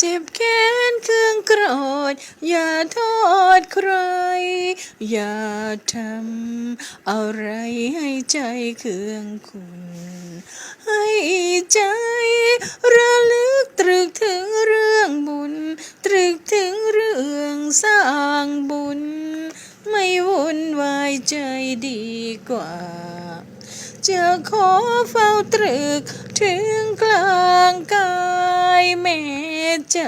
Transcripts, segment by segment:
เจ็บแค้นเครื่องโกรธ อย่าโทษใคร อย่าทำอะไรให้ใจเครื่องคุณ ให้ใจระลึกตรึกถึงเรื่องบุญ ตรึกถึงเรื่องสร้างบุญ ไม่วุ่นวายใจดีกว่าจะขอเฝ้าตรึกถึงกลางกายแม่ ใจ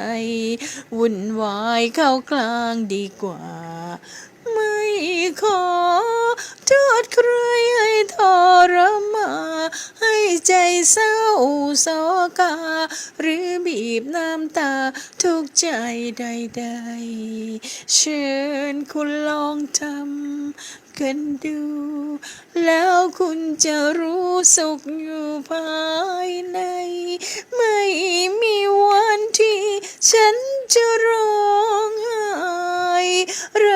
วุ่นวายเข้ากลางดีกว่า ไม่ขอโทษใครให้ทรมา ให้ใจเศร้าโศกา หรือบีบน้ำตาทุกใจใดๆ เชิญคุณลองทำกันดู แล้วคุณจะรู้สุขอยู่ภายใน ฉันจะร้องไห้ร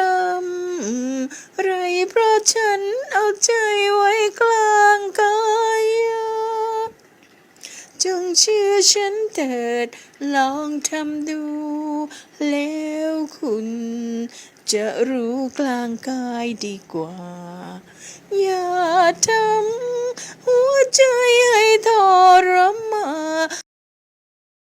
ำไรเพราะฉันเอาใจไว้กลางกายจงเชื่อฉันเถิดลองทำดู แล้วคุณจะรู้กลางกายดีกว่า อย่าทำหัวใจให้ท